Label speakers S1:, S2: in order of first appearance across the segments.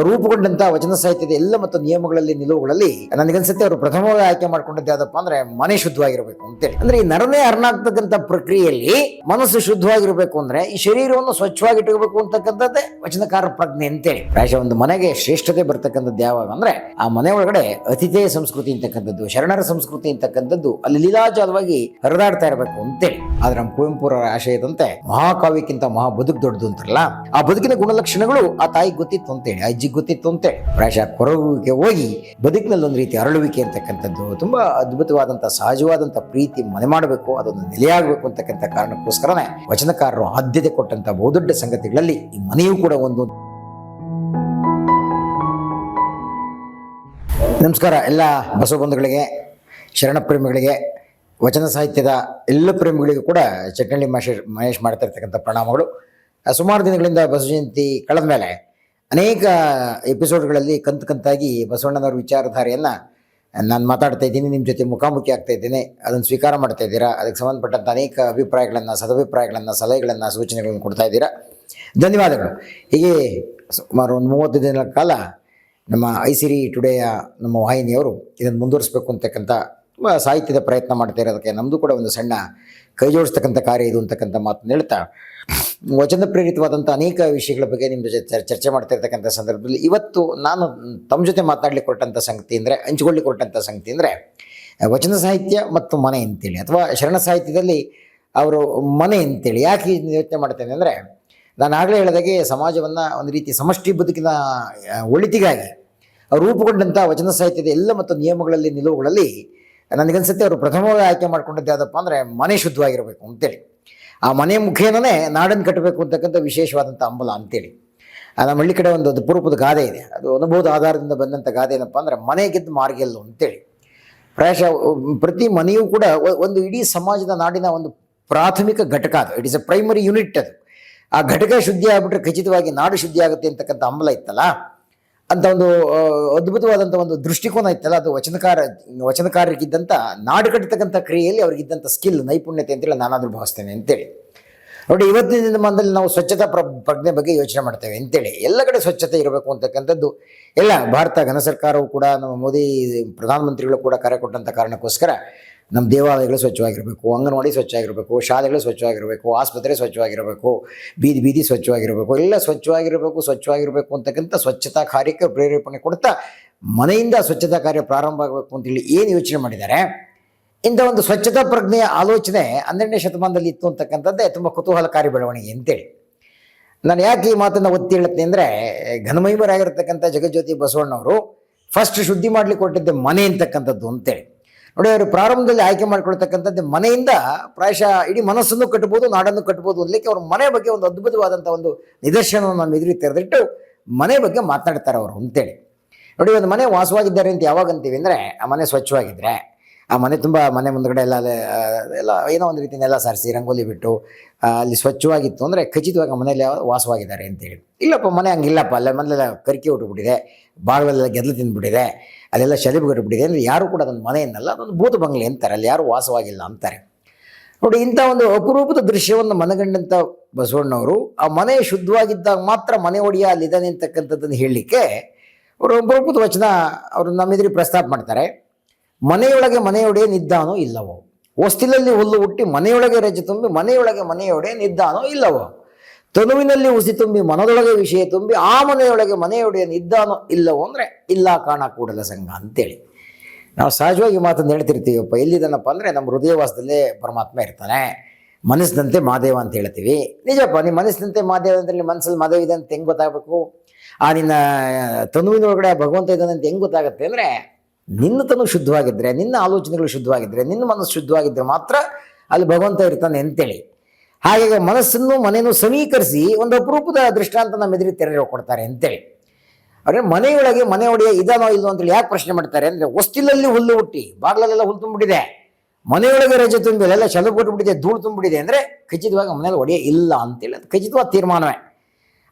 S1: ರೂಪುಗೊಂಡಂತ ವಚನ ಸಾಹಿತ್ಯದ ಎಲ್ಲ ಮತ್ತು ನಿಯಮಗಳಲ್ಲಿ, ನಿಲುವುಗಳಲ್ಲಿ ನನಗನ್ಸುತ್ತೆ ಅವರು ಪ್ರಥಮವಾಗಿ ಆಯ್ಕೆ ಮಾಡ್ಕೊಂಡದ್ದು ಯಾವ್ದಪ್ಪ ಅಂದ್ರೆ ಮನೆ ಶುದ್ಧವಾಗಿರ್ಬೇಕು ಅಂತೇಳಿ. ಅಂದ್ರೆ ಈ ನರನೇ ಹರ್ನಾಗ್ತಕ್ಕಂಥ ಪ್ರಕ್ರಿಯೆಯಲ್ಲಿ ಮನಸ್ಸು ಶುದ್ಧವಾಗಿರ್ಬೇಕು ಅಂದ್ರೆ ಈ ಶರೀರವನ್ನು ಸ್ವಚ್ಛವಾಗಿ ಇಟ್ಕೋಬೇಕು ಅಂತಕ್ಕಂಥದ್ದೇ ವಚನಕಾರ ಪ್ರಜ್ಞೆ ಅಂತೇಳಿ. ಪ್ರಾಯಶಃ ಒಂದು ಮನೆಗೆ ಶ್ರೇಷ್ಠತೆ ಬರ್ತಕ್ಕಂಥದ್ದು ಯಾವಾಗ ಅಂದ್ರೆ ಆ ಮನೆ ಒಳಗಡೆ ಅತಿಥೇಯ ಸಂಸ್ಕೃತಿ ಅಂತಕ್ಕಂಥದ್ದು, ಶರಣರ ಸಂಸ್ಕೃತಿ ಅಂತಕ್ಕಂಥದ್ದು ಅಲ್ಲಿ ಲೀಲಾಜಾಲವಾಗಿ ಹರಿದಾಡ್ತಾ ಇರಬೇಕು ಅಂತೇಳಿ. ಆದ್ರೆ ನಮ್ಮ ಕುವೆಂಪುರ ಆಶಯದಂತೆ ಮಹಾಕಾವ್ಯಕ್ಕಿಂತ ಮಹಾ ಬದುಕು ದೊಡ್ಡದು ಅಂತಾರಲ್ಲ, ಆ ಬದುಕಿನ ಗುಣಲಕ್ಷಣಗಳು ಆ ತಾಯಿ ಗೊತ್ತಿತ್ತು ಅಂತೇಳಿ. ಅಜ್ಜಿಗೆ ಅಂತೆ. ಪ್ರಾಯಶಃ ಕೊರಗುವಿಕೆ ಹೋಗಿ ಬದುಕಿನಲ್ಲಿ ಒಂದು ರೀತಿ ಅರಳುವಿಕೆ ಅಂತಕ್ಕಂಥದ್ದು ತುಂಬ ಅದ್ಭುತವಾದಂಥ, ಸಹಜವಾದಂಥ ಪ್ರೀತಿ ಮನೆ ಮಾಡಬೇಕು, ಅದೊಂದು ನೆಲೆಯಾಗಬೇಕು ಅಂತಕ್ಕಂಥ ಕಾರಣಕ್ಕೋಸ್ಕರನೇ ವಚನಕಾರರು ಆದ್ಯತೆ ಕೊಟ್ಟಂಥ ಬಹುದೊಡ್ಡ ಸಂಗತಿಗಳಲ್ಲಿ ಈ ಮನೆಯೂ ಕೂಡ ಒಂದು. ನಮಸ್ಕಾರ ಎಲ್ಲ ಬಸವಬಂಧುಗಳಿಗೆ ಶರಣ ಪ್ರೇಮಿಗಳಿಗೆ, ವಚನ ಸಾಹಿತ್ಯದ ಎಲ್ಲ ಪ್ರೇಮಿಗಳಿಗೂ ಕೂಡ ಚಟ್ನಳ್ಳಿ ಮಹೇಶ್ ಮಹೇಶ್ ಮಾಡ್ತಾ ಇರ್ತಕ್ಕಂಥ ಪ್ರಣಾಮಗಳು. ಸುಮಾರು ದಿನಗಳಿಂದ ಬಸವ ಜಯಂತಿ ಕಳೆದ ಮೇಲೆ ಅನೇಕ ಎಪಿಸೋಡ್ಗಳಲ್ಲಿ ಕಂತು ಕಂತಾಗಿ ಬಸವಣ್ಣನವರ ವಿಚಾರಧಾರೆಯನ್ನು ನಾನು ಮಾತಾಡ್ತಾ ಇದ್ದೀನಿ ನಿಮ್ಮ ಜೊತೆ ಮುಖಾಮುಖಿ ಆಗ್ತಾ ಇದ್ದೇನೆ. ಅದನ್ನು ಸ್ವೀಕಾರ ಮಾಡ್ತಾ ಇದ್ದೀರಾ? ಅದಕ್ಕೆ ಸಂಬಂಧಪಟ್ಟಂಥ ಅನೇಕ ಅಭಿಪ್ರಾಯಗಳನ್ನು, ಸದಭಿಪ್ರಾಯಗಳನ್ನು, ಸಲಹೆಗಳನ್ನು, ಸೂಚನೆಗಳನ್ನು ಕೊಡ್ತಾ ಇದ್ದೀರಾ? ಧನ್ಯವಾದಗಳು. ಹೀಗೆ ಸುಮಾರು ಒಂದು ಮೂವತ್ತು ದಿನಗಳ ಕಾಲ ನಮ್ಮ ಐ ಸಿರಿ ಟುಡೇಯ ನಮ್ಮ ವಾಹಿನಿಯವರು ಇದನ್ನು ಮುಂದುವರಿಸಬೇಕು ಅಂತಕ್ಕಂಥ ಸಾಹಿತ್ಯದ ಪ್ರಯತ್ನ ಮಾಡ್ತಾ ಇರೋದಕ್ಕೆ ನಮ್ಮದು ಕೂಡ ಒಂದು ಸಣ್ಣ ಕೈ ಜೋಡಿಸ್ತಕ್ಕಂಥ ಕಾರ್ಯ ಇದು ಅಂತಕ್ಕಂಥ ಮಾತನ್ನು ಹೇಳ್ತಾ, ವಚನ ಪ್ರೇರಿತವಾದಂಥ ಅನೇಕ ವಿಷಯಗಳ ಬಗ್ಗೆ ನಿಮ್ಮ ಜೊತೆ ಚರ್ಚೆ ಮಾಡ್ತಾ ಇರ್ತಕ್ಕಂಥ ಸಂದರ್ಭದಲ್ಲಿ ಇವತ್ತು ನಾನು ತಮ್ಮ ಜೊತೆ ಮಾತನಾಡಲಿಕ್ಕೆ ಕೊಟ್ಟಂಥ ಸಂಗತಿ ಅಂದರೆ ಹಂಚಿಕೊಳ್ಳಿ ಕೊಟ್ಟಂಥ ಸಂಗತಿ ಅಂದರೆ, ವಚನ ಸಾಹಿತ್ಯ ಮತ್ತು ಮನೆ ಅಂತೇಳಿ ಅಥವಾ ಶರಣ ಸಾಹಿತ್ಯದಲ್ಲಿ ಅವರು ಮನೆ ಅಂತೇಳಿ ಯಾಕೆ ಯೋಚನೆ ಮಾಡ್ತೇನೆ ಅಂದರೆ, ನಾನು ಆಗಲೇ ಹೇಳಿದಾಗೆ ಸಮಾಜವನ್ನು ಒಂದು ರೀತಿ ಸಮಷ್ಟಿ ಬದುಕಿನ, ಒಳಿತಿಗಾಗಿ ರೂಪುಗೊಂಡಂಥ ವಚನ ಸಾಹಿತ್ಯದ ಎಲ್ಲ ಮತ್ತು ನಿಯಮಗಳಲ್ಲಿ ನಿಲುವುಗಳಲ್ಲಿ ನನಗನ್ಸುತ್ತೆ ಅವರು ಪ್ರಥಮವಾಗಿ ಆಯ್ಕೆ ಮಾಡ್ಕೊಂಡದ್ದು ಯಾವುದಪ್ಪ ಅಂದರೆ ಮನೆ ಶುದ್ಧವಾಗಿರಬೇಕು ಅಂತೇಳಿ. ಆ ಮನೆ ಮುಖೇನನೇ ನಾಡನ್ನು ಕಟ್ಟಬೇಕು ಅಂತಕ್ಕಂಥ ವಿಶೇಷವಾದಂಥ ಅಂಬಲ ಅಂತೇಳಿ. ನಮ್ಮ ಹಳ್ಳಿ ಕಡೆ ಒಂದು ಅದು ಪೂರ್ವದ ಗಾದೆ ಇದೆ. ಅದು ಅನುಭವದ ಆಧಾರದಿಂದ ಬಂದಂಥ ಗಾದೆ ಏನಪ್ಪ ಅಂದರೆ ಮನೆ ಗೆದ್ದು ಮಾರ್ಗೆಲ್ಲು ಅಂತೇಳಿ. ಪ್ರಾಯಶಃ ಪ್ರತಿ ಮನೆಯೂ ಕೂಡ ಒಂದು ಇಡೀ ಸಮಾಜದ ನಾಡಿನ ಒಂದು ಪ್ರಾಥಮಿಕ ಘಟಕ ಅದು. It is a primary unit ಅದು. ಆ ಘಟಕ ಶುದ್ಧಿ ಆಗ್ಬಿಟ್ರೆ ಖಚಿತವಾಗಿ ನಾಡು ಶುದ್ಧಿ ಆಗುತ್ತೆ ಅಂತಕ್ಕಂಥ ಅಂಬಲ ಇತ್ತಲ್ಲ? ಅಂತ ಒಂದು ಅದ್ಭುತವಾದಂಥ ಒಂದು ದೃಷ್ಟಿಕೋನ ಇತ್ತಲ್ಲ ಅದು ವಚನಕಾರ ವಚನಕಾರರಿಗಿದ್ದಂಥ ನಾಡು ಕಟ್ಟತಕ್ಕಂಥ ಕ್ರಿಯೆಯಲ್ಲಿ ಅವ್ರಿಗಿದ್ದಂಥ ಸ್ಕಿಲ್ ನೈಪುಣ್ಯತೆ ಅಂತೇಳಿ ನಾನಾದರೂ ಭಾವಿಸ್ತೇನೆ ಅಂತೇಳಿ. ನೋಡಿ, ಇವತ್ತಿನ ದಿನಮಾನದಲ್ಲಿ ನಾವು ಸ್ವಚ್ಛತಾ ಪ್ರ, ಪ್ರಜ್ಞೆ ಬಗ್ಗೆ ಯೋಚನೆ ಮಾಡ್ತೇವೆ ಅಂತೇಳಿ. ಎಲ್ಲ ಕಡೆ ಸ್ವಚ್ಛತೆ ಇರಬೇಕು ಅಂತಕ್ಕಂಥದ್ದು, ಎಲ್ಲ ಭಾರತ ಘನ ಸರ್ಕಾರವು ಕೂಡ ನಮ್ಮ ಮೋದಿ ಪ್ರಧಾನಮಂತ್ರಿಗಳು ಕೂಡ ಕರೆ ಕೊಟ್ಟಂಥ ಕಾರಣಕ್ಕೋಸ್ಕರ ನಮ್ಮ ದೇವಾಲಯಗಳು ಸ್ವಚ್ಛವಾಗಿರಬೇಕು, ಅಂಗನವಾಡಿ ಸ್ವಚ್ಛವಾಗಿರಬೇಕು, ಶಾಲೆಗಳು ಸ್ವಚ್ಛವಾಗಿರಬೇಕು, ಆಸ್ಪತ್ರೆ ಸ್ವಚ್ಛವಾಗಿರಬೇಕು, ಬೀದಿ ಬೀದಿ ಸ್ವಚ್ಛವಾಗಿರಬೇಕು, ಎಲ್ಲ ಸ್ವಚ್ಛವಾಗಿರಬೇಕು ಸ್ವಚ್ಛವಾಗಿರಬೇಕು ಅಂತಕ್ಕಂಥ ಸ್ವಚ್ಛತಾ ಕಾರ್ಯಕ್ಕೆ ಪ್ರೇರೇಪಣೆ ಕೊಡ್ತಾ ಮನೆಯಿಂದ ಸ್ವಚ್ಛತಾ ಕಾರ್ಯ ಪ್ರಾರಂಭ ಆಗಬೇಕು ಅಂತೇಳಿ ಏನು ಯೋಚನೆ ಮಾಡಿದ್ದಾರೆ? ಇಂಥ ಒಂದು ಸ್ವಚ್ಛತಾ ಪ್ರಜ್ಞೆಯ ಆಲೋಚನೆ ಹನ್ನೆರಡನೇ ಶತಮಾನದಲ್ಲಿ ಇತ್ತು ಅಂತಕ್ಕಂಥದ್ದೇ ತುಂಬ ಕುತೂಹಲಕಾರಿ ಬೆಳವಣಿಗೆ ಅಂತೇಳಿ ನಾನು ಯಾಕೆ ಈ ಮಾತನ್ನು ಒತ್ತಿ ಹೇಳುತ್ತೆ ಅಂದರೆ ಘನಮೈಮರಾಗಿರ್ತಕ್ಕಂಥ ಜಗಜ್ಯೋತಿ ಬಸವಣ್ಣವರು ಫಸ್ಟ್ ಶುದ್ಧಿ ಮಾಡಲಿಕ್ಕೆ ಕೊಟ್ಟಿದ್ದೆ ಮನೆ ಅಂತಕ್ಕಂಥದ್ದು ಅಂತೇಳಿ. ನೋಡಿ, ಅವರು ಪ್ರಾರಂಭದಲ್ಲಿ ಆಯ್ಕೆ ಮಾಡಿಕೊಳ್ತಕ್ಕಂಥದ್ದು ಮನೆಯಿಂದ ಪ್ರಾಯಶಃ ಇಡೀ ಮನಸ್ಸನ್ನು ಕಟ್ಬೋದು, ನಾಡನ್ನು ಕಟ್ಬೋದು ಅನ್ಲಿಕ್ಕೆ ಅವ್ರ ಮನೆ ಬಗ್ಗೆ ಒಂದು ಅದ್ಭುತವಾದಂಥ ಒಂದು ನಿದರ್ಶನವನ್ನು ನಮ್ಮ ಎದುರಿ ತೆರೆದಿಟ್ಟು ಮನೆ ಬಗ್ಗೆ ಮಾತನಾಡ್ತಾರೆ ಅವರು ಅಂತೇಳಿ. ನೋಡಿ, ಒಂದು ಮನೆ ವಾಸವಾಗಿದ್ದಾರೆ ಅಂತ ಯಾವಾಗ ಅಂತೀವಿ ಅಂದರೆ, ಆ ಮನೆ ಸ್ವಚ್ಛವಾಗಿದ್ದರೆ ಆ ಮನೆ ತುಂಬ ಮನೆ ಮುಂದ್ಗಡೆ ಎಲ್ಲ ಎಲ್ಲ ಏನೋ ಒಂದು ರೀತಿ ನೆಲ ಸಾರಿಸಿ ರಂಗೋಲಿ ಬಿಟ್ಟು ಅಲ್ಲಿ ಸ್ವಚ್ಛವಾಗಿತ್ತು ಅಂದರೆ ಖಚಿತವಾಗಿ ಮನೆಯಲ್ಲಿ ವಾಸವಾಗಿದ್ದಾರೆ ಅಂತೇಳಿ. ಇಲ್ಲಪ್ಪ, ಮನೆ ಹಂಗಿಲ್ಲಪ್ಪ, ಅಲ್ಲೇ ಮನೆಯಲ್ಲ ಕರಿಕೆ ಉಟ್ಬಿಟ್ಟಿದೆ ಬಾಗಿಲೆಲ್ಲ ಗೆದ್ಲು ತಿಂದ್ಬಿಟ್ಟಿದೆ ಅಲ್ಲೆಲ್ಲ ಶಲಿಬು ಕಟ್ಟಿಬಿಟ್ಟಿದೆ ಅಂದರೆ ಯಾರು ಕೂಡ ಅದೊಂದು ಮನೆ ಅನ್ನಲ್ಲ ಅದೊಂದು ಭೂತ ಬಂಗ್ಲೆ ಅಂತಾರೆ. ಅಲ್ಲಿ ಯಾರು ವಾಸವಾಗಿಲ್ಲ ಅಂತಾರೆ. ನೋಡಿ, ಇಂಥ ಒಂದು ಅಪರೂಪದ ದೃಶ್ಯವನ್ನು ಮನಗಂಡಂಥ ಬಸವಣ್ಣವರು ಆ ಮನೆ ಶುದ್ಧವಾಗಿದ್ದಾಗ ಮಾತ್ರ ಮನೆ ಒಡೆಯ ಅಲ್ಲಿದ್ದಾನೆ ಅಂತಕ್ಕಂಥದ್ದನ್ನು ಹೇಳಲಿಕ್ಕೆ ಅವರು ಅಪರೂಪದ ವಚನ ಅವರು ನಮ್ಮ ಎದುರಿಗೆ ಪ್ರಸ್ತಾಪ ಮಾಡ್ತಾರೆ. ಮನೆಯೊಳಗೆ ಮನೆಯೊಡೆಯ ನಿದ್ದಾನೋ ಇಲ್ಲವೋ? ಹೊಸ್ತಿಲಲ್ಲಿ ಹುಲ್ಲು ಹುಟ್ಟಿ ಮನೆಯೊಳಗೆ ರಜೆ ತುಂಬಿ ಮನೆಯೊಳಗೆ ಮನೆಯೊಡೆಯ ನಿದ್ದಾನೋ ಇಲ್ಲವೋ? ತನುವಿನಲ್ಲಿ ಉಸಿ ತುಂಬಿ ಮನದೊಳಗೆ ವಿಷಯ ತುಂಬಿ ಆ ಮನೆಯೊಳಗೆ ಮನೆಯೊಡೆಯ ನಿದ್ದಾನೋ ಇಲ್ಲವೋ ಅಂದರೆ ಇಲ್ಲ ಕಾಣ ಕೂಡಲ ಸಂಘ ಅಂತೇಳಿ. ನಾವು ಸಹಜವಾಗಿ ಮಾತನ್ನು ಹೇಳ್ತಿರ್ತೀವಪ್ಪ ಎಲ್ಲಿದ್ದಾನಪ್ಪ ಅಂದರೆ ನಮ್ಮ ಹೃದಯವಾಸದಲ್ಲೇ ಪರಮಾತ್ಮ ಇರ್ತಾನೆ. ಮನಸ್ಸಿನಂತೆ ಮಾದೇವ ಅಂತ ಹೇಳ್ತೀವಿ. ನಿಜಪ್ಪ ನಿಮ್ಮ ಮನಸ್ಸಿನಂತೆ ಮಾದೇವ ಅಂತೇಳಿ ಮನಸ್ಸಲ್ಲಿ ಮಾದೇವ ಇದೆ ಅಂತ ಹೆಂಗೆ ಗೊತ್ತಾಗಬೇಕು? ಆ ನಿನ್ನ ತನುವಿನೊಳಗಡೆ ಭಗವಂತ ಇದ್ದಾನೆ ಅಂತ ಹೆಂಗೆ ಗೊತ್ತಾಗುತ್ತೆ ಅಂದರೆ ನಿನ್ನ ತನು ಶುದ್ಧವಾಗಿದ್ದರೆ ನಿನ್ನ ಆಲೋಚನೆಗಳು ಶುದ್ಧವಾಗಿದ್ದರೆ ನಿನ್ನ ಮನಸ್ಸು ಶುದ್ಧವಾಗಿದ್ದರೆ ಮಾತ್ರ ಅಲ್ಲಿ ಭಗವಂತ ಇರ್ತಾನೆ ಅಂತೇಳಿ. ಹಾಗೆ ಮನಸ್ಸನ್ನು ಮನೆಯನ್ನು ಸಮೀಕರಿಸಿ ಒಂದು ಅಪರೂಪದ ದೃಷ್ಟಾಂತ ನಮ್ಮ ಎದುರಿಗೆ ತೆರೆ ಕೊಡ್ತಾರೆ ಅಂತೇಳಿ. ಅಂದರೆ ಮನೆಯೊಳಗೆ ಮನೆ ಒಡೆಯ ಇದಾನೋ ಇಲ್ಲೋ ಅಂತೇಳಿ ಯಾಕೆ ಪ್ರಶ್ನೆ ಮಾಡ್ತಾರೆ ಅಂದರೆ ಹೊಸ್ತಿಲಲ್ಲಿ ಹುಲ್ಲು ಹುಟ್ಟಿ, ಬಾಗ್ಲಲ್ಲೆಲ್ಲ ಹುಲ್ಲು ತುಂಬಿಟ್ಟಿದೆ ಮನೆಯೊಳಗೆ ರಜೆ ತುಂಬಿದೆ ಎಲ್ಲ ಚಲು ಕೊಟ್ಟುಬಿಟ್ಟಿದೆ ಧೂಳು ತುಂಬಿಟ್ಟಿದೆ ಅಂದರೆ ಖಚಿತವಾಗಿ ಮನೇಲಿ ಒಡೆಯ ಇಲ್ಲ ಅಂತೇಳಿ, ಅದು ಖಚಿತವಾದ ತೀರ್ಮಾನವೇ.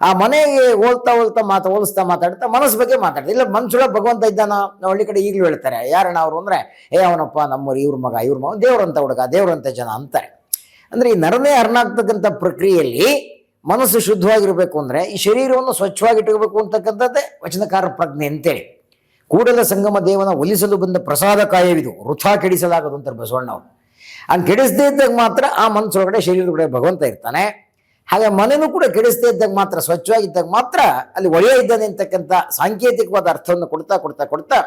S1: ಆ ಮನೆಗೆ ಹೋಲ್ತಾ ಹೋಲ್ತಾ ಮಾತು, ಹೋಲಿಸ್ತಾ ಮಾತಾಡ್ತಾ ಮನಸ್ಸು ಬಗ್ಗೆ ಮಾತಾಡ್ತಾರೆ ಇಲ್ಲ ಮನ್ಸೊಳಗೆ ಭಗವಂತ ಇದ್ದಾನ? ನಾವು ಹಳ್ಳಿ ಕಡೆ ಈಗಲೂ ಹೇಳ್ತಾರೆ, ಯಾರಣ್ಣ ಅವರು ಅಂದರೆ, ಏ ಅವನಪ್ಪ ನಮ್ಮೂರು ಇವ್ರ ಮಗ ಇವ್ರ ಮಗ, ದೇವ್ರಂತ ಹುಡುಗ, ದೇವ್ರಂತ ಜನ ಅಂತಾರೆ. ಅಂದರೆ ಈ ನರನೇ ಅರ್ನಾಗ್ತಕ್ಕಂಥ ಪ್ರಕ್ರಿಯೆಯಲ್ಲಿ ಮನಸ್ಸು ಶುದ್ಧವಾಗಿರಬೇಕು ಅಂದರೆ ಈ ಶರೀರವನ್ನು ಸ್ವಚ್ಛವಾಗಿಟ್ಟಬೇಕು ಅಂತಕ್ಕಂಥದ್ದೇ ವಚನಕಾರ ಪ್ರಜ್ಞೆ ಅಂತೇಳಿ. ಕೂಡಲ ಸಂಗಮ ದೇವನ ಒಲಿಸಲು ಬಂದ ಪ್ರಸಾದ ಕಾಯವಿದು, ವೃಥಾ ಕೆಡಿಸಲಾಗದು ಅಂತಾರೆ ಬಸವಣ್ಣವರು. ಹಂಗೆ ಕೆಡಿಸದೇ ಇದ್ದಾಗ ಮಾತ್ರ ಆ ಮನಸ್ಸೊಳಗಡೆ ಶರೀರದೊಳಗಡೆ ಭಗವಂತ ಇರ್ತಾನೆ. ಹಾಗೆ ಮನೇನು ಕೂಡ ಕೆಡಿಸದೇ ಇದ್ದಾಗ ಮಾತ್ರ ಸ್ವಚ್ಛವಾಗಿದ್ದಾಗ ಮಾತ್ರ ಅಲ್ಲಿ ಒಳ್ಳೆಯ ಇದ್ದಾನೆ ಅಂತಕ್ಕಂಥ ಸಾಂಕೇತಿಕವಾದ ಅರ್ಥವನ್ನು ಕೊಡ್ತಾ ಕೊಡ್ತಾ ಕೊಡ್ತಾ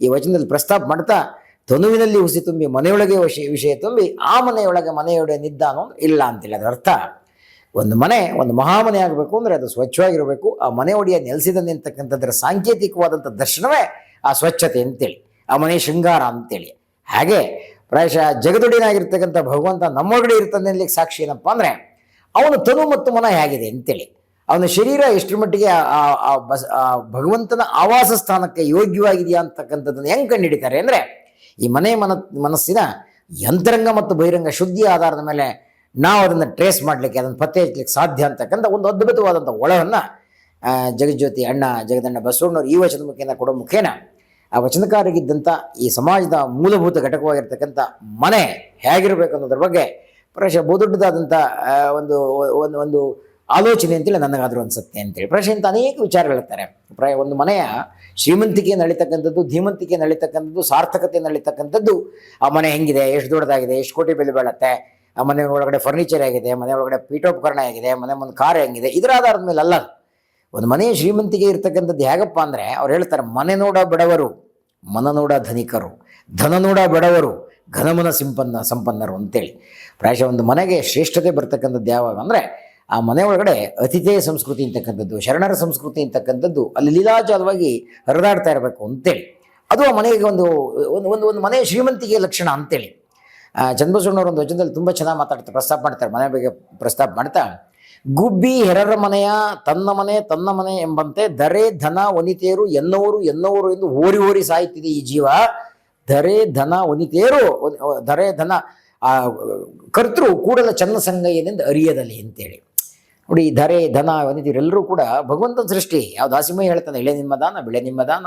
S1: ಈ ವಚನದಲ್ಲಿ ಪ್ರಸ್ತಾಪ ಮಾಡ್ತಾ ತನುವಿನಲ್ಲಿ ಹುಸಿ ತುಂಬಿ ಮನೆಯೊಳಗೆ ವಿಷಯ ವಿಷಯ ತುಂಬಿ ಆ ಮನೆಯೊಳಗೆ ಮನೆಯೊಳಗೆ ನಿದ್ದಾನೋ ಇಲ್ಲ ಅಂತೇಳಿ ಅದರ ಅರ್ಥ, ಒಂದು ಮನೆ ಒಂದು ಮಹಾಮನೆ ಆಗಬೇಕು ಅಂದರೆ ಅದು ಸ್ವಚ್ಛವಾಗಿರಬೇಕು. ಆ ಮನೆ ಒಡೆಯ ನೆಲೆಸಿದನೆ ಅಂತಕ್ಕಂಥದ್ರ ಸಾಂಕೇತಿಕವಾದಂಥ ದರ್ಶನವೇ ಆ ಸ್ವಚ್ಛತೆ ಅಂತೇಳಿ, ಆ ಮನೆ ಶೃಂಗಾರ ಅಂತೇಳಿ. ಹಾಗೆ ಪ್ರಾಯಶಃ ಜಗದುಡಿನಾಗಿರ್ತಕ್ಕಂಥ ಭಗವಂತ ನಮ್ಮೊಳಗಡೆ ಇರ್ತಾನೆ ಅನ್ಲಿಕ್ಕೆ ಸಾಕ್ಷಿ ಏನಪ್ಪ ಅಂದರೆ, ಅವನು ತನು ಮತ್ತು ಮನ ಹೇಗಿದೆ ಅಂತೇಳಿ. ಅವನ ಶರೀರ ಎಷ್ಟರ ಮಟ್ಟಿಗೆ ಆ- ಬಸ್ ಭಗವಂತನ ಆವಾಸ ಸ್ಥಾನಕ್ಕೆ ಯೋಗ್ಯವಾಗಿದೆಯಾ ಅಂತಕ್ಕಂಥದ್ದನ್ನು ಹೆಂಗೆ ಕಂಡುಹಿಡಿತಾರೆ ಅಂದರೆ ಈ ಮನೆ ಮನ, ಮನಸ್ಸಿನ ಯಂತ್ರಂಗ ಮತ್ತು ಬಹಿರಂಗ ಶುದ್ಧಿ ಆಧಾರದ ಮೇಲೆ ನಾವು ಅದನ್ನು ಟ್ರೇಸ್ ಮಾಡಲಿಕ್ಕೆ, ಅದನ್ನು ಪತ್ತೆ ಹಚ್ಚಲಿಕ್ಕೆ ಸಾಧ್ಯ ಅಂತಕ್ಕಂಥ ಒಂದು ಅದ್ಭುತವಾದಂಥ ಒಳವನ್ನು ಜಗಜ್ಯೋತಿ ಅಣ್ಣ, ಜಗದಣ್ಣ ಬಸವಣ್ಣವ್ರು ಈ ವಚನ ಮುಖೇನ, ಕೊಡೋ ಮುಖೇನ, ಆ ವಚನಕಾರರಿಗಿದ್ದಂಥ ಈ ಸಮಾಜದ ಮೂಲಭೂತ ಘಟಕವಾಗಿರ್ತಕ್ಕಂಥ ಮನೆ ಹೇಗಿರಬೇಕು ಅನ್ನೋದ್ರ ಬಗ್ಗೆ ಪ್ರಾಯಶಃ ಬಹುದೊಡ್ಡದಾದಂಥ ಒಂದು ಒಂದು ಒಂದು ಆಲೋಚನೆ ಅಂತೇಳಿ ನನಗಾದರೂ ಅನಿಸುತ್ತೆ ಅಂತೇಳಿ. ಪ್ರಶ್ನೆ ಅಂತ ಅನೇಕ ವಿಚಾರ ಹೇಳ್ತಾರೆ. ಪ್ರಾಯ ಒಂದು ಮನೆಯ ಶ್ರೀಮಂತಿಕೆ ನಳಿತಕ್ಕಂಥದ್ದು ಧೀಮಂತಿಕೆ ನಳಿತಕ್ಕಂಥದ್ದು ಸಾರ್ಥಕತೆ ನಳಿತಕ್ಕಂಥದ್ದು, ಆ ಮನೆ ಹೆಂಗಿದೆ, ಎಷ್ಟು ದೊಡ್ಡದಾಗಿದೆ, ಎಷ್ಟು ಕೋಟಿ ಬೆಲೆ ಬೀಳುತ್ತೆ, ಆ ಮನೆ ಒಳಗಡೆ ಫರ್ನಿಚರ್ ಆಗಿದೆ ಮನೆ ಒಳಗಡೆ ಪೀಠೋಪಕರಣ ಆಗಿದೆ ಮನೆ ಮುಂದೆ ಕಾರ್ ಹೆಂಗಿದೆ, ಇದರ ಆಧಾರದ ಮೇಲೆ ಅಲ್ಲ. ಒಂದು ಮನೆಯ ಶ್ರೀಮಂತಿಕೆ ಇರ್ತಕ್ಕಂಥದ್ದು ಹೇಗಪ್ಪ ಅಂದರೆ ಅವ್ರು ಹೇಳ್ತಾರೆ, ಮನೆ ನೋಡ ಬಡವರು, ಮನ ನೋಡ ಧನಿಕರು, ಧನ ನೋಡ ಬಡವರು, ಘನಮನ ಸಿಂಪನ್ನ, ಸಂಪನ್ನರು ಅಂತೇಳಿ. ಪ್ರಾಯಶಃ ಒಂದು ಮನೆಗೆ ಶ್ರೇಷ್ಠತೆ ಬರ್ತಕ್ಕಂಥದ್ದು ಯಾವಾಗ ಅಂದರೆ ಆ ಮನೆ ಒಳಗಡೆ ಅತಿಥೇಯ ಸಂಸ್ಕೃತಿ ಅಂತಕ್ಕಂಥದ್ದು, ಶರಣರ ಸಂಸ್ಕೃತಿ ಅಂತಕ್ಕಂಥದ್ದು, ಅಲ್ಲಿ ಲೀಲಾಜಾಲವಾಗಿ ಹರಿದಾಡ್ತಾ ಇರಬೇಕು ಅಂತೇಳಿ. ಅದು ಆ ಮನೆಗೆ ಒಂದು ಒಂದು ಒಂದು ಒಂದು ಮನೆಯ ಶ್ರೀಮಂತಿಗೆ ಲಕ್ಷಣ ಅಂತೇಳಿ. ಚನ್ನಬಸವಣ್ಣವ್ರು ಒಂದು ವಚನದಲ್ಲಿ ತುಂಬ ಚೆನ್ನಾಗಿ ಮಾತಾಡ್ತಾರೆ, ಪ್ರಸ್ತಾಪ ಮಾಡ್ತಾರೆ, ಮನೆ ಬಗ್ಗೆ ಪ್ರಸ್ತಾಪ ಮಾಡ್ತಾ, ಗುಬ್ಬಿ ಹೆರರ ಮನೆಯ, ತನ್ನ ಮನೆ ತನ್ನ ಮನೆ ಎಂಬಂತೆ ದರೆ ಧನ ವನಿತೆಯರು ಎನ್ನವರು ಎನ್ನವರು ಎಂದು ಓರಿ ಓರಿ ಸಾಯುತ್ತಿದೆ ಈ ಜೀವ. ಧರೆ ಧನ ವನಿತೆಯರು ದರೆ ಧನ, ಆ ಕರ್ತೃ ಕೂಡಲ ಚನ್ನ ಸಂಗಯ್ಯನೆಂದು ಅರಿಯದಲ್ಲಿ ಅಂತೇಳಿ. ನೋಡಿ, ಧರೆ, ಧನ ಎಲ್ಲರೂ ಕೂಡ ಭಗವಂತನ ಸೃಷ್ಟಿ. ಯಾವ ದಾಸಿಮಯ್ಯ ಹೇಳ್ತಾನೆ, ಎಳೆ ನಿಮ್ಮ ದಾನ, ಬೆಳೆ ನಿಮ್ಮ ದಾನ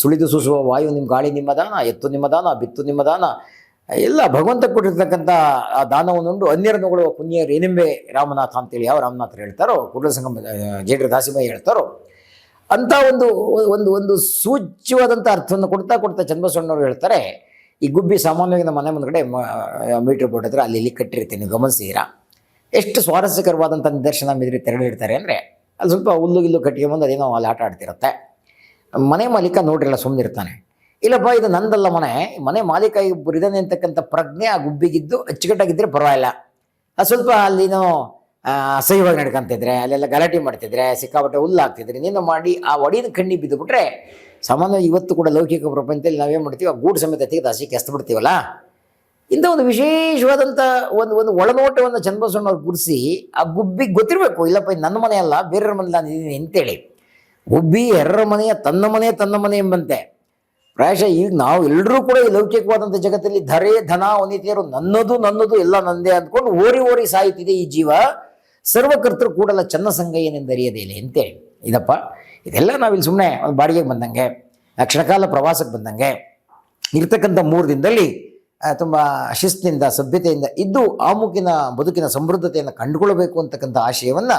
S1: ಸುಳಿದು ಸೂಸುವ ವಾಯು ನಿಮ್ಮ ಗಾಳಿ ನಿಮ್ಮ ದಾನ, ಎತ್ತು ನಿಮ್ಮ ದಾನ, ಬಿತ್ತು ನಿಮ್ಮ ದಾನ. ಎಲ್ಲ ಭಗವಂತ ಕೊಟ್ಟಿರ್ತಕ್ಕಂಥ ಆ ದಾನವನ್ನುಂಡು ಅನ್ಯರನ್ನುಗಳು ಪುಣ್ಯರು ಏನೆಂಬೆ ರಾಮನಾಥ ಅಂತೇಳಿ ಯಾವ ರಾಮನಾಥರು ಹೇಳ್ತಾರೋ ಕುಡಲ ಸಂಗಮ ಜೇಡ್ರ ದಾಸಿಮಯ್ಯ ಹೇಳ್ತಾರೋ, ಅಂಥ ಒಂದು ಒಂದು ಒಂದು ಸೂಚ್ಯವಾದಂಥ ಅರ್ಥವನ್ನು ಕೊಡ್ತಾ ಕೊಡ್ತಾ ಚಂದ್ರಸ್ವಣ್ಣವರು ಹೇಳ್ತಾರೆ, ಈ ಗುಬ್ಬಿ ಸಾಮಾನ್ಯವಾಗಿ ನಮ್ಮ ಮನೆ ಮುಂದ್ಗಡೆ ಮೀಟರ್ ಬೋರ್ಡ್ ಅಲ್ಲಿ ಇಲ್ಲಿ ಕಟ್ಟಿರ್ತೀನಿ, ಗಮನಿಸಿದೀರಾ? ಎಷ್ಟು ಸ್ವಾರಸ್ಯಕರವಾದಂಥ ನಿದರ್ಶನ ಮೆದುರಿ ತೆರಳಿರ್ತಾರೆ ಅಂದರೆ ಅಲ್ಲಿ ಸ್ವಲ್ಪ ಹುಲ್ಲು ಗಿಲ್ಲು ಕಟ್ಟಿಗೆ ಬಂದು ಅದೇನೋ ಅಲ್ಲಿ ಆಟ ಆಡ್ತಿರುತ್ತೆ. ಮನೆ ಮಾಲೀಕ ನೋಡ್ರಿಲ್ಲ ಸುಮ್ಮನಿರ್ತಾನೆ ಇಲ್ಲಪ್ಪ, ಇದು ನಂದಲ್ಲ ಮನೆ. ಮನೆ ಮಾಲೀಕ ಇಬ್ಬರು ಇದ್ದಾನೆ ಅಂತಕ್ಕಂಥ ಪ್ರಜ್ಞೆ ಆ ಗುಬ್ಬಿಗಿದ್ದು ಅಚ್ಚುಕಟ್ಟಾಗಿದ್ದರೆ ಪರವಾಗಿಲ್ಲ. ಅದು ಸ್ವಲ್ಪ ಅಲ್ಲಿನೋ ಅಸಹ್ಯವಾಗಿ ನಡ್ಕೊಂತಿದ್ರೆ ಅಲ್ಲೆಲ್ಲ ಗಲಾಟೆ ಮಾಡ್ತಿದ್ರೆ, ಸಿಕ್ಕಾಪಟ್ಟೆ ಹುಲ್ಲು ಹಾಕ್ತಿದ್ರೆ, ನೀನು ಮಾಡಿ ಆ ಒಡಿನ ಕಣ್ಣಿ ಬಿದ್ದುಬಿಟ್ರೆ ಸಾಮಾನ್ಯ ಇವತ್ತು ಕೂಡ ಲೌಕಿಕ ಪ್ರಪಂಚದಲ್ಲಿ ನಾವೇನು ಮಾಡ್ತೀವಿ, ಆ ಗೂಡು ಸಮೇತ ತೆಗೆದು ಹಸಿ ಕೆಸ್ತು ಬಿಡ್ತೀವಲ್ಲ? ಇಂಥ ಒಂದು ವಿಶೇಷವಾದಂಥ ಒಂದು ಒಂದು ಒಳನೋಟವನ್ನು ಚನ್ನಬಸವಣ್ಣವ್ರು ಗುರುಸಿ ಆ ಗುಬ್ಬಿಗೆ ಗೊತ್ತಿರಬೇಕು, ಇಲ್ಲಪ್ಪ ನನ್ನ ಮನೆ ಅಲ್ಲ, ಬೇರೆಯವ್ರ ಮನೆ ನಾನು ಇದ್ದೀನಿ ಅಂತೇಳಿ. ಗುಬ್ಬಿ ಎರರ ಮನೆಯ ತನ್ನ ಮನೆ ತನ್ನ ಮನೆ ಎಂಬಂತೆ. ಪ್ರಾಯಶಃ ಈಗ ನಾವು ಎಲ್ಲರೂ ಕೂಡ ಈ ಲೌಕಿಕವಾದಂಥ ಜಗತ್ತಲ್ಲಿ ಧರೆ, ಧನ ಒನಿತಿಯರು ನನ್ನದು ನನ್ನದು ಎಲ್ಲ ನಂದೇ ಅಂದ್ಕೊಂಡು ಓರಿ ಓರಿ ಸಾಯುತ್ತಿದೆ ಈ ಜೀವ. ಸರ್ವಕರ್ತರು ಕೂಡಲ ಚನ್ನ ಸಂಗಯ್ಯನೆಂದರಿಯದೇ ಇಲ್ಲ ಅಂತೇಳಿ. ಇದಪ್ಪ, ಇದೆಲ್ಲ ನಾವಿಲ್ಲಿ ಸುಮ್ಮನೆ ಒಂದು ಬಾಡಿಗೆಗೆ ಬಂದಂಗೆ ಕ್ಷಣಕಾಲ ಪ್ರವಾಸಕ್ಕೆ ಬಂದಂಗೆ, ಇರ್ತಕ್ಕಂಥ ಮೂರು ದಿನದಲ್ಲಿ ತುಂಬ ಶಿಸ್ತಿನಿಂದ, ಸಭ್ಯತೆಯಿಂದ ಇದ್ದು ಆಮುಕಿನ ಬದುಕಿನ ಸಮೃದ್ಧತೆಯನ್ನು ಕಂಡುಕೊಳ್ಬೇಕು ಅಂತಕ್ಕಂಥ ಆಶಯವನ್ನು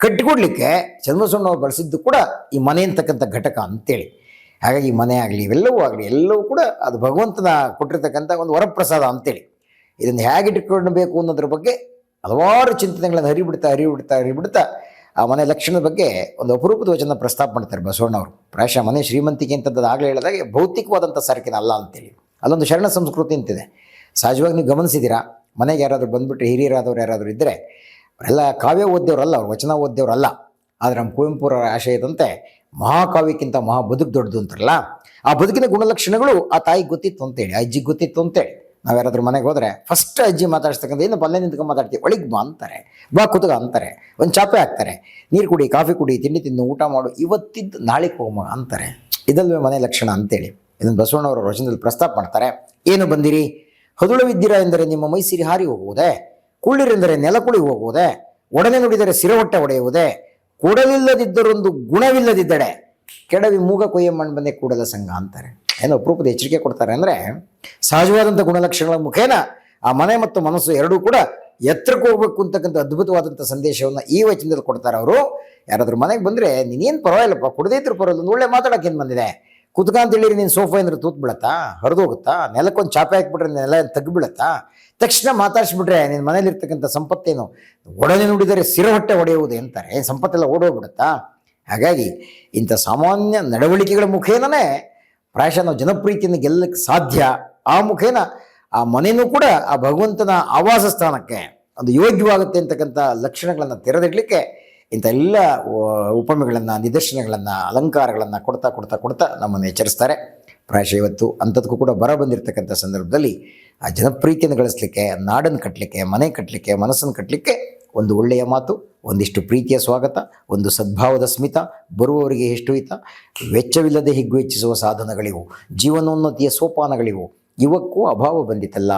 S1: ಕಟ್ಟಿಕೊಡ್ಲಿಕ್ಕೆ ಚಂದ್ರಸಣ್ಣವ್ರು ಬಳಸಿದ್ದು ಕೂಡ ಈ ಮನೆ ಅಂತಕ್ಕಂಥ ಘಟಕ ಅಂತೇಳಿ. ಹಾಗಾಗಿ ಈ ಮನೆ ಆಗಲಿ, ಇವೆಲ್ಲವೂ ಆಗಲಿ, ಎಲ್ಲವೂ ಕೂಡ ಅದು ಭಗವಂತನ ಕೊಟ್ಟಿರ್ತಕ್ಕಂಥ ಒಂದು ವರಪ್ರಸಾದ ಅಂತೇಳಿ. ಇದನ್ನು ಹೇಗೆ ಇಟ್ಕೊಳ್ಬೇಕು ಅನ್ನೋದ್ರ ಬಗ್ಗೆ ಹಲವಾರು ಚಿಂತನೆಗಳನ್ನು ಹರಿಬಿಡ್ತಾ ಹರಿಬಿಡ್ತಾ ಹರಿಬಿಡ್ತಾ ಆ ಮನೆ ಲಕ್ಷಣದ ಬಗ್ಗೆ ಒಂದು ಅಪರೂಪದ ವಚನ ಪ್ರಸ್ತಾಪ ಮಾಡ್ತಾರೆ ಬಸವಣ್ಣವರು. ಪ್ರಾಯಶಃ ಮನೆ ಶ್ರೀಮಂತಿಕೆ ಅಂತದ್ದು ಆಗಲೇ ಹೇಳಿದಾಗೆ ಭೌತಿಕವಾದಂಥ ಸರಕಿನ ಅಲ್ಲ ಅಂತೇಳಿ. ಅಲ್ಲೊಂದು ಶರಣ ಸಂಸ್ಕೃತಿ ಅಂತಿದೆ. ಸಹಜವಾಗಿ ನೀವು ಗಮನಿಸಿದ್ದೀರಾ? ಮನೆಗೆ ಯಾರಾದರೂ ಬಂದುಬಿಟ್ಟು ಹಿರಿಯರಾದವ್ರು ಯಾರಾದರೂ ಇದ್ದರೆ ಅವರೆಲ್ಲ ಕಾವ್ಯ ಓದ್ದವರಲ್ಲ ಅವ್ರು, ವಚನ ಓದ್ದವರಲ್ಲ ಆದರೆ ನಮ್ಮ ಕುವೆಂಪುರ ಆಶಯದಂತೆ ಮಹಾಕಾವ್ಯಕ್ಕಿಂತ ಮಹಾ ಬದುಕು ದೊಡ್ಡದು ಅಂತಾರಲ್ಲ, ಆ ಬದುಕಿನ ಗುಣಲಕ್ಷಣಗಳು ಆ ತಾಯಿಗೆ ಗೊತ್ತಿತ್ತು ಅಂತೇಳಿ, ಅಜ್ಜಿಗೆ ಗೊತ್ತಿತ್ತು ಅಂತೇಳಿ. ನಾವು ಯಾರಾದರೂ ಮನೆಗೆ ಹೋದರೆ ಫಸ್ಟ್ ಅಜ್ಜಿ ಮಾತಾಡ್ಸ್ತಕ್ಕಂಥ, ಏನು ಬಲ್ಲೆ ನಿಂತ್ಕೊಂಡು ಮಾತಾಡ್ತೀವಿ ಒಳಗೆ ಬಾ ಅಂತಾರೆ. ಬಾ ಕುತಗ ಅಂತಾರೆ. ಒಂದು ಚಾಪೆ ಹಾಕ್ತಾರೆ. ನೀರು ಕುಡಿ, ಕಾಫಿ ಕುಡಿ, ತಿಂಡಿ ತಿಂದು ಊಟ ಮಾಡು, ಇವತ್ತಿದ್ದು ನಾಳೆಗೆ ಹೋಗಮ್ಮ ಅಂತಾರೆ. ಇದಲ್ವೇ ಮನೆ ಲಕ್ಷಣ ಅಂತೇಳಿ. ಇದನ್ನು ಬಸವಣ್ಣವರ ವಚನದಲ್ಲಿ ಪ್ರಸ್ತಾಪ ಮಾಡ್ತಾರೆ. ಏನು ಬಂದಿರಿ? ಹದುಳವಿದ್ದೀರಾ ಎಂದರೆ ನಿಮ್ಮ ಮೈಸಿರಿ ಹಾರಿ ಹೋಗುವುದೇ? ಕುಳ್ಳಿರೆಂದರೆ ನೆಲಕುಳಿ ಹೋಗುವುದೇ? ಒಡನೆ ನುಡಿದರೆ ಸಿರವಟ್ಟ ಒಡೆಯುವುದೇ? ಕೂಡಲಿಲ್ಲದಿದ್ದರೊಂದು ಗುಣವಿಲ್ಲದಿದ್ದಡೆ ಕೆಡವಿ ಮೂಗ ಕೊಯ್ಯ ಮಣ್ಣು ಬಂದೆ ಕೂಡಲ ಸಂಘ ಅಂತಾರೆ. ಏನೋ ಅಪರೂಪದ ಎಚ್ಚರಿಕೆ ಕೊಡ್ತಾರೆ ಅಂದರೆ ಸಹಜವಾದಂಥ ಗುಣಲಕ್ಷಣಗಳ ಮುಖೇನ ಆ ಮನೆ ಮತ್ತು ಮನಸ್ಸು ಎರಡೂ ಕೂಡ ಎತ್ತರಕ್ಕೆ ಹೋಗ್ಬೇಕು ಅಂತಕ್ಕಂಥ ಅದ್ಭುತವಾದಂಥ ಸಂದೇಶವನ್ನು ಈ ವಚನದಲ್ಲಿ ಕೊಡ್ತಾರೆ ಅವರು. ಯಾರಾದರೂ ಮನೆಗೆ ಬಂದರೆ ನೀನೇನು ಪರವಾಗಿಲ್ಲಪ್ಪ, ಕುಡದೇ ಇದ್ರು ಪರವಾಗಿಲ್ಲ, ಒಂದು ಒಳ್ಳೆ ಮಾತಾಡೋಕೆ ಏನು ಬಂದಿದೆ? ಕುತ್ಕ ಅಂತ ಹೇಳಿರಿ ನೀನು ಸೋಫಾ ಏನಾದ್ರು ತೂತ್ ಬೀಳತ್ತಾ? ಹರಿದೋಗುತ್ತಾ? ನೆಲಕ್ಕೊಂದು ಚಾಪೆ ಹಾಕ್ಬಿಟ್ರೆ ನೆಲ ತೆಗ್ಬಿಡತ್ತಾ ತಕ್ಷಣ ಮಾತಾಡ್ಸ್ಬಿಟ್ರೆ ನಿನ್ನ ಮನೇಲಿರ್ತಕ್ಕಂಥ ಸಂಪತ್ತೇನು? ಒಡನೆ ನುಡಿದರೆ ಸಿರ ಹೊಟ್ಟೆ ಹೊಡೆಯುವುದು ಅಂತಾರೆ ಸಂಪತ್ತೆಲ್ಲ ಓಡೋಗ್ಬಿಡುತ್ತಾ? ಹಾಗಾಗಿ ಇಂಥ ಸಾಮಾನ್ಯ ನಡವಳಿಕೆಗಳ ಮುಖೇನನೇ ಪ್ರಾಯಶಃ ನಾವು ಜನಪ್ರೀತಿಯನ್ನು ಗೆಲ್ಲಕ್ಕೆ ಸಾಧ್ಯ. ಆ ಮುಖೇನ ಆ ಮನೆಯೂ ಕೂಡ ಆ ಭಗವಂತನ ಆವಾಸ ಸ್ಥಾನಕ್ಕೆ ಒಂದು ಯೋಗ್ಯವಾಗುತ್ತೆ ಅಂತಕ್ಕಂಥ ಲಕ್ಷಣಗಳನ್ನು ತೆರೆದಿಡಲಿಕ್ಕೆ ಇಂಥ ಎಲ್ಲ ಉಪಮೆಗಳನ್ನು, ನಿದರ್ಶನಗಳನ್ನು, ಅಲಂಕಾರಗಳನ್ನು ಕೊಡ್ತಾ ಕೊಡ್ತಾ ಕೊಡ್ತಾ ನಮ್ಮನ್ನು ಎಚ್ಚರಿಸ್ತಾರೆ. ಪ್ರಾಯಶಃ ಇವತ್ತು ಅಂಥದಕ್ಕೂ ಕೂಡ ಬರ ಬಂದಿರತಕ್ಕಂಥ ಸಂದರ್ಭದಲ್ಲಿ ಆ ಜನಪ್ರೀತಿಯನ್ನು ಗಳಿಸ್ಲಿಕ್ಕೆ, ನಾಡನ್ನು ಕಟ್ಟಲಿಕ್ಕೆ ಮನೆ ಕಟ್ಟಲಿಕ್ಕೆ ಮನಸ್ಸನ್ನು ಕಟ್ಟಲಿಕ್ಕೆ ಒಂದು ಒಳ್ಳೆಯ ಮಾತು, ಒಂದಿಷ್ಟು ಪ್ರೀತಿಯ ಸ್ವಾಗತ, ಒಂದು ಸದ್ಭಾವದ ಸ್ಮಿತ, ಬರುವವರಿಗೆ ಎಷ್ಟು ಹಿತ ವೆಚ್ಚವಿಲ್ಲದೆ ಹಿಗ್ಗು ಹೆಚ್ಚಿಸುವ ಸಾಧನಗಳಿವು, ಜೀವನೋನ್ನತಿಯ ಸೋಪಾನಗಳಿವು ಇವಕ್ಕೂ ಅಭಾವ ಬಂದಿತಲ್ಲ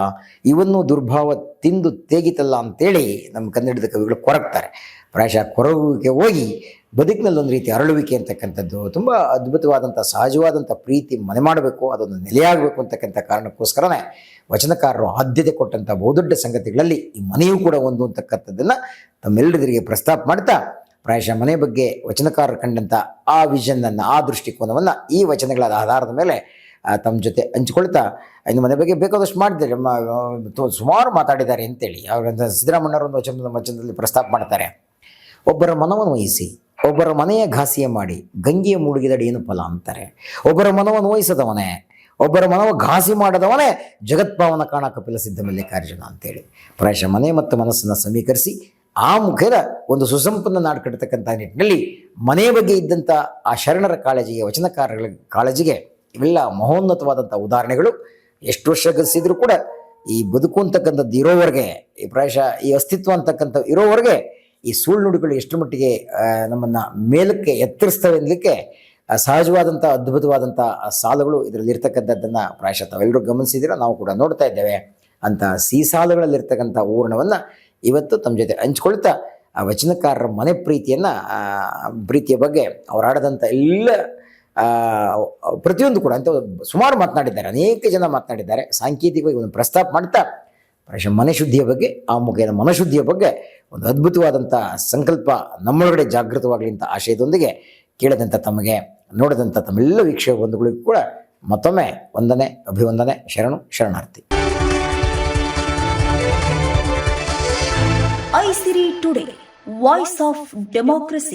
S1: ಇವನ್ನು ದುರ್ಭಾವ ತಿಂದು ತೇಗಿತಲ್ಲ ಅಂತೇಳಿ ನಮ್ಮ ಕನ್ನಡದ ಕವಿಗಳು ಕೊರಗ್ತಾರೆ. ಪ್ರಾಯಶಃ ಕೊರಗುವಿಕೆ ಹೋಗಿ ಬದುಕಿನಲ್ಲಿ ಒಂದು ರೀತಿ ಅರಳುವಿಕೆ ಅಂತಕ್ಕಂಥದ್ದು, ತುಂಬ ಅದ್ಭುತವಾದಂಥ, ಸಹಜವಾದಂಥ ಪ್ರೀತಿ ಮನೆ ಮಾಡಬೇಕು, ಅದೊಂದು ನೆಲೆಯಾಗಬೇಕು ಅಂತಕ್ಕಂಥ ಕಾರಣಕ್ಕೋಸ್ಕರನೇ ವಚನಕಾರರು ಆದ್ಯತೆ ಕೊಟ್ಟಂಥ ಬಹುದೊಡ್ಡ ಸಂಗತಿಗಳಲ್ಲಿ ಈ ಮನೆಯೂ ಕೂಡ ಒಂದು ಅಂತಕ್ಕಂಥದ್ದನ್ನು ತಮ್ಮೆಲ್ಲರಿಗೆ ಪ್ರಸ್ತಾಪ ಮಾಡ್ತಾ, ಪ್ರಾಯಶಃ ಮನೆ ಬಗ್ಗೆ ವಚನಕಾರರು ಕಂಡಂಥ ಆ ವಿಷನ್ನನ್ನು ಆ ದೃಷ್ಟಿಕೋನವನ್ನು ಈ ವಚನಗಳ ಆಧಾರದ ಮೇಲೆ ತಮ್ಮ ಜೊತೆ ಹಂಚ್ಕೊಳ್ತಾ, ಇನ್ನು ಮನೆ ಬಗ್ಗೆ ಬೇಕಾದಷ್ಟು ಮಾಡಿದ್ದಾರೆ ಸುಮಾರು ಮಾತಾಡಿದ್ದಾರೆ ಅಂತೇಳಿ ಅವ್ರ ಸಿದ್ದರಾಮಣ್ಣವ್ರ ಒಂದು ವಚನದ ವಚನದಲ್ಲಿ ಪ್ರಸ್ತಾಪ ಮಾಡ್ತಾರೆ. ಒಬ್ಬರ ಮನವನ್ನು ವಹಿಸಿ, ಒಬ್ಬರ ಮನೆಯ ಘಾಸಿಯ ಮಾಡಿ, ಗಂಗೆಯ ಮೂಡುಗಿದಡಿ ಏನು ಫಲ? ಅಂತಾರೆ. ಒಬ್ಬರ ಮನವನ್ನು ವಹಿಸದವನೇ, ಒಬ್ಬರ ಮನವ ಘಾಸಿ ಮಾಡದವನೇ ಜಗತ್ಭಾವನ ಕಾಣ ಕಪಿಲ ಸಿದ್ಧ ಮಲ್ಲಿಕಾರ್ಜುನ ಅಂತೇಳಿ. ಪ್ರಾಯಶಃ ಮನೆ ಮತ್ತು ಮನಸ್ಸನ್ನು ಸಮೀಕರಿಸಿ, ಆ ಮುಖದ ಒಂದು ಸುಸಂಪನ್ನ ನಾಡು ಕಟ್ಟತಕ್ಕಂಥ ನಿಟ್ಟಿನಲ್ಲಿ ಮನೆಯ ಬಗ್ಗೆ ಇದ್ದಂಥ ಆ ಶರಣರ ಕಾಳಜಿಗೆ ವಚನಕಾರಗಳ ಕಾಳಜಿಗೆ ಇವೆಲ್ಲ ಮಹೋನ್ನತವಾದಂಥ ಉದಾಹರಣೆಗಳು. ಎಷ್ಟು ವರ್ಷ ಕೂಡ ಈ ಬದುಕು ಅಂತಕ್ಕಂಥದ್ದು ಇರೋವರೆಗೆ ಈ ಪ್ರಾಯಶಃ ಈ ಅಸ್ತಿತ್ವ ಅಂತಕ್ಕಂಥ ಇರೋವರೆಗೆ ಈ ಸುಳ್ಳು ನುಡಿಗಳು ಎಷ್ಟು ಮಟ್ಟಿಗೆ ನಮ್ಮನ್ನು ಮೇಲಕ್ಕೆ ಎತ್ತರಿಸ್ತವೆ ಅನ್ನಲಿಕ್ಕೆ ಆ, ಸಹಜವಾದಂಥ ಅದ್ಭುತವಾದಂಥ ಸಾಲುಗಳು ಇದರಲ್ಲಿ ಇರ್ತಕ್ಕಂಥದ್ದನ್ನು ಪ್ರಾಯಶಃ ತಾವೆಲ್ಲರೂ ಗಮನಿಸಿದಿರ ನಾವು ಕೂಡ ನೋಡ್ತಾ ಇದ್ದೇವೆ. ಅಂತ ಸಿ ಸಾಲುಗಳಲ್ಲಿರ್ತಕ್ಕಂಥ ಊರ್ಣವನ್ನು ಇವತ್ತು ತಮ್ಮ ಜೊತೆ ಹಂಚ್ಕೊಳ್ತಾ ಆ ವಚನಕಾರರ ಮನೆ ಪ್ರೀತಿಯನ್ನು ಪ್ರೀತಿಯ ಬಗ್ಗೆ ಅವರಾಡದಂಥ ಎಲ್ಲ ಪ್ರತಿಯೊಂದು ಕೂಡ ಅಂತ ಸುಮಾರು ಮಾತನಾಡಿದ್ದಾರೆ, ಅನೇಕ ಜನ ಮಾತನಾಡಿದ್ದಾರೆ. ಸಾಂಕೇತಿಕವಾಗಿ ಒಂದು ಪ್ರಸ್ತಾಪ ಮಾಡ್ತಾ ಪ್ರಾಯಶಃ ಮನಶುದ್ಧಿಯ ಬಗ್ಗೆ, ಆ ಮುಖೇನ ಮನಶುದ್ಧಿಯ ಬಗ್ಗೆ ಒಂದು ಅದ್ಭುತವಾದಂಥ ಸಂಕಲ್ಪ ನಮ್ಮೊಳಗಡೆ ಜಾಗೃತವಾಗಲಿ ಅಂತ ಆಶಯದೊಂದಿಗೆ ಕೇಳದಂಥ ತಮಗೆ ನೋಡಿದಂಥ ತಮ್ಮೆಲ್ಲ ವೀಕ್ಷಕ ಬಂಧುಗಳಿಗೂ ಕೂಡ ಮತ್ತೊಮ್ಮೆ ವಂದನೆ, ಅಭಿವಂದನೆ, ಶರಣು, ಶರಣಾರ್ಥಿ.
S2: Aisiri today voice of democracy